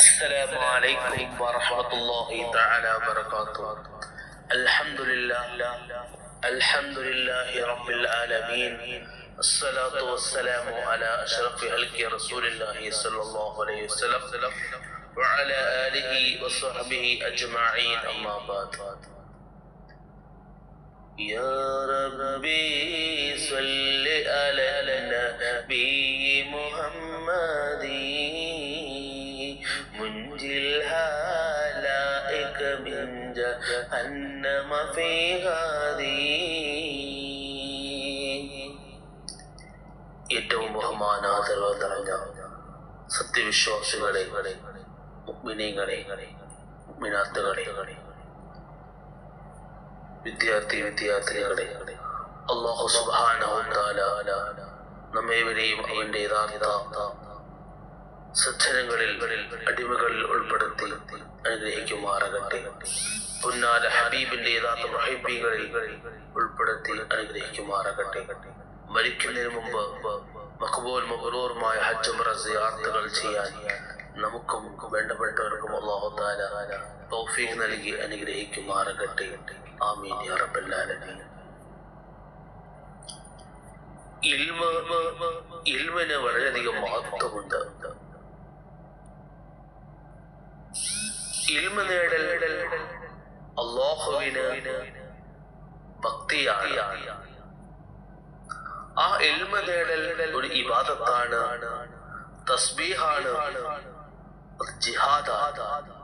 السلام عليكم ورحمة الله تعالى وبركاته. الحمد لله الحمد لله رب العالمين الصلاة والسلام على أشرف خلق رسول الله صلى الله عليه وسلم وعلى آله وصحبه أجمعين أما بعد. يا ربي صل على منجي الهلائك من جهنم في هذه ഏറ്റവും ബഹുമാനാദരവ് നിറഞ്ഞ സത്യവിശ്വാസികളെ മുഗ്മിനീങ്ങളെ മുഗ്മിനാത്തുകളെ വിദ്യാർത്ഥി വിദ്യാർത്ഥിനികളെ അള്ളാഹു സുബ്ഹാനഹു തആല നമ്മേവരെയും അവന്റെ യഥാർത്ഥ സജ്ജനങ്ങളിൽ അടിമകളിൽ ഉൾപ്പെടുത്തി അനുഗ്രഹിക്കുമാറാകട്ടെ. പുന്നാല ഹബീബിന്റെ യഥാർത്ഥ മഹബീകളിൽ ഉൾപ്പെടുത്തി അനുഗ്രഹിക്കുമാറാകട്ടെ. മരിക്കുന്നതിന് മുമ്പ് മഖബൂൽ മബ്രൂറുമായ ഹജ്ജ് ഉംറ സിയാറത്തുകൾ ചെയ്യാൻ നമുക്കും വേണ്ടപ്പെട്ടവർക്കും തആല തൗഫീഖ് നൽകി അനുഗ്രഹിക്കുമാറാകട്ടെ. ആമീൻ യാ ഇൽമ ഇൽമിന് വളരെയധികം മഹത്വമുണ്ട്. ഇൽമ നേടൽ അള്ളാഹുവിന് ഭക്തിയാണ്. ആ ഇൽമ നേടൽ ഒരു ഇബാദത്താണ്. തസ്ബീഹാണ്. ജിഹാദാണ്.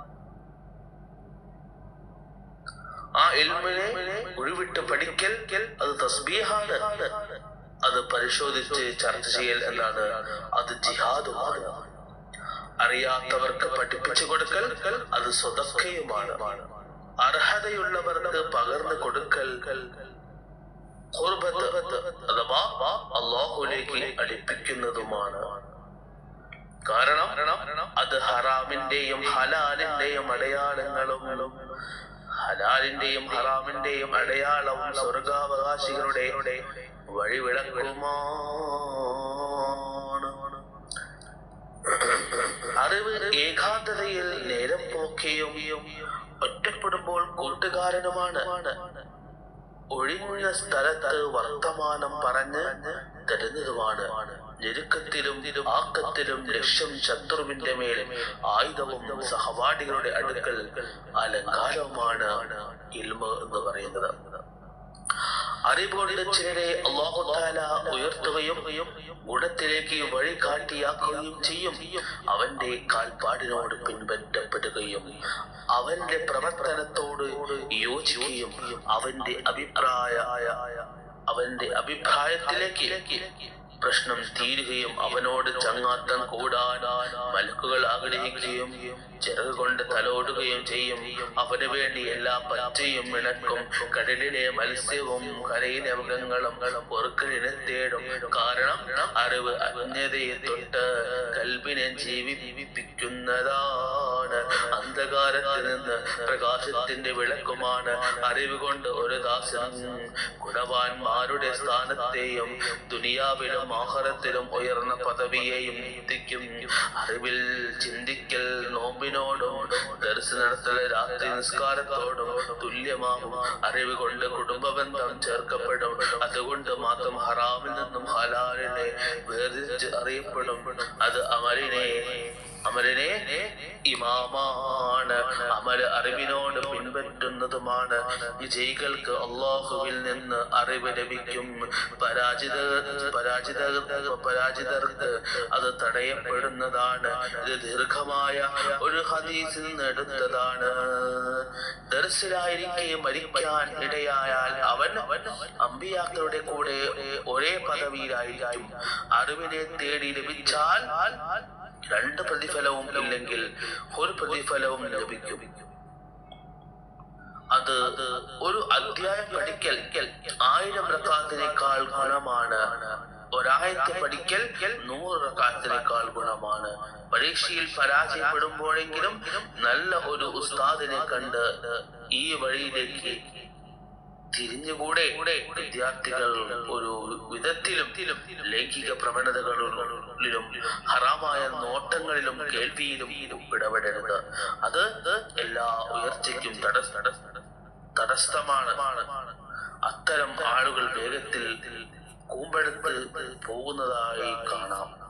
ആ ഇൽമിനെ ഒഴിവിട്ട് പഠിക്കൽ അത് തസ്ബീഹാണ്. അത് പരിശോധിച്ച് ചർച്ച ചെയ്യൽ എന്നാണ്. അത് ജിഹാദുമാണ്. അറിയാത്തവർക്ക് പഠിപ്പിച്ചു കൊടുക്കൽ അത് സ്വതക്കയുമാണ്. അർഹതയുള്ളവർക്ക് പകർന്നു കൊടുക്കൽ അഥവാ അള്ളാഹുലേക്ക് അടുപ്പിക്കുന്നതുമാണ്. കാരണം അത് ഹറാമിന്റെയും ഹലാലിന്റെയും അടയാളങ്ങളും ഹലാലിന്റെയും ഹറാമിന്റെയും അടയാളവും സ്വർഗാവകാശികളുടെ വഴിവിളക്കുമാണ് അറിവ് ഏകാന്തതയിൽ നേരം പോക്കുകയും ഒറ്റപ്പെടുമ്പോൾ കൂട്ടുകാരനുമാണ്. ഒഴിഞ്ഞ സ്ഥലത്ത് വർത്തമാനം പറഞ്ഞ് തരുന്നതുമാണ്. ഞെരുക്കത്തിലും ആക്കത്തിലും ലക്ഷ്യം ശത്രുവിന്റെ മേൽ ആയുധവും സഹപാഠികളുടെ അടുക്കൽ അലങ്കാരവുമാണ് ഇൽമ എന്ന് പറയുന്നത്. അറിവുകൊണ്ട് ചിലരെ അള്ളാഹുത്താല ഉയർത്തുകയും ഗുണത്തിലേക്ക് വഴി കാട്ടിയാക്കുകയും ചെയ്യും. അവന്റെ കാൽപ്പാടിനോട് പിൻപറ്റപ്പെടുകയും അവന്റെ പ്രവർത്തനത്തോട് യോജിക്കുകയും അവന്റെ അഭിപ്രായ അവന്റെ അഭിപ്രായത്തിലേക്ക് പ്രശ്നം തീരുകയും അവനോട് ചങ്ങാത്തം കൂടാൻ മലക്കുകൾ ആഗ്രഹിക്കുകയും ചിറക് കൊണ്ട് തലോടുകയും ചെയ്യും. അവന് വേണ്ടി എല്ലാ പച്ചയും ഇണക്കും കടലിലെ മത്സ്യവും കരയിലെ മൃഗങ്ങളും പൊറുക്കലിനെ തേടും കാരണം അറിവ് അജ്ഞതയെ തൊട്ട് കൽബിനെ ജീവിപ്പിക്കുന്നതാണ്. അന്ധകാരത്തിൽ നിന്ന് പ്രകാശത്തിന്റെ വിളക്കുമാണ്. അറിവ് കൊണ്ട് ഒരു ദാസൻ ഗുണവാന്മാരുടെ സ്ഥാനത്തെയും ദുനിയാവിലും ആഹാരത്തിലും ഉയർന്ന പദവിയെയും എത്തിക്കും അറിവിൽ ചിന്തിക്കൽ നോമ്പിനോടും ദർശനത്തിൽ രാത്രി നിസ്കാരത്തോടും തുല്യമാകും. അറിവ് കൊണ്ട് കുടുംബബന്ധം ചേർക്കപ്പെടും. അതുകൊണ്ട് മാത്രം ഹറാമിൽ നിന്നും ഹലാലിനെ വേർതിരിച്ച് അറിയപ്പെടും. അത് അമലിനെ അമലിനെ ഇമാമാണ്. അമർ അറിവിനോട് പിൻപറ്റുന്നതുമാണ്. വിജയികൾക്ക് അള്ളാഹുവിൽ നിന്ന് അറിവ് ലഭിക്കും. പരാജിത പരാജിത പരാജിതർക്ക് അത് തടയപ്പെടുന്നതാണ്. ഇത് ദീർഘമായ ഒരു ഹദീസിൽ നിന്ന് എടുത്തതാണ്. ദർശനായിരിക്കെ മരിക്കാൻ ഇടയായാൽ അവൻ അവൻ അമ്പിയാക്കളുടെ കൂടെ ഒരേ പദവിയിലായിരിക്കും. അറിവിനെ തേടി ലഭിച്ചാൽ രണ്ട് പ്രതിഫലവും ഇല്ലെങ്കിൽ ഒരു പ്രതിഫലവും ലഭിക്കും. അത് ഒരു അധ്യായം പഠിക്കൽ ആയിരം റക്കാത്തിനേക്കാൾ ഗുണമാണ്. ഒരായത്തെ പഠിക്കൽ നൂറ് റക്കാത്തിനേക്കാൾ ഗുണമാണ്. പരീക്ഷയിൽ പരാജയപ്പെടുമ്പോഴെങ്കിലും നല്ല ഒരു ഉസ്താദിനെ കണ്ട് ഈ വഴിയിലേക്ക് തിരിഞ്ഞുകൂടെ വിദ്യാർത്ഥികൾ ഒരു വിധത്തിലും ലൈംഗിക പ്രവണതകളിലും ഹറാമായ നോട്ടങ്ങളിലും കേൾവിയിലും ഇടപെടരുത്. അത് എല്ലാ ഉയർച്ചയ്ക്കും തടസ്സ തടസ്സമാണ്. അത്തരം ആളുകൾ വേഗത്തിൽ കൂമ്പെടുത്ത് പോകുന്നതായി കാണാം.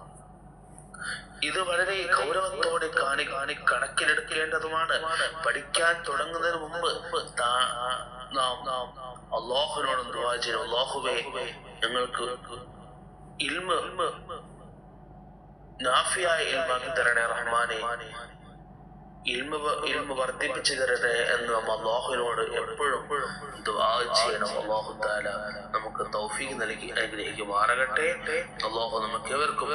ഇത് വളരെ ഗൗരവത്തോടെ കാണി കാണി കണക്കിലെടുക്കേണ്ടതുമാണ്. പഠിക്കാൻ തുടങ്ങുന്നതിന് മുമ്പ് അള്ളാഹുവിനോട് ദുആ ചെയ്യണം അള്ളാഹുവേ ഞങ്ങൾക്ക് ഇൽമ നാഫിയായ ഇൽമാക്കി തരണേ റഹ്മാനെ. ഇൽമ ഇൽമ വർദ്ധിപ്പിച്ചു തരട്ടെ എന്ന് നാം അള്ളാഹുവിനോട് എപ്പോഴും ദുആ ചെയ്യണം. അള്ളാഹു താല നമുക്ക് തൗഫീഖ് നൽകി അനുഗ്രഹിക്കുമാറാകട്ടെ അള്ളാഹു നമുക്ക് എവർക്കും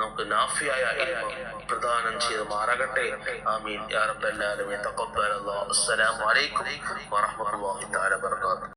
നമുക്ക് നാഫിയായ ഇൽമ പ്രദാനം ചെയ്ത് മാറകട്ടെ. ആമീൻ. യാ റബ്ബൽ ആലമീൻ. തഖബ്ബൽ അല്ലാഹു. അസ്സലാമു അലൈക്കും വറഹ്മത്തുള്ളാഹി തആല വബറകാതുഹു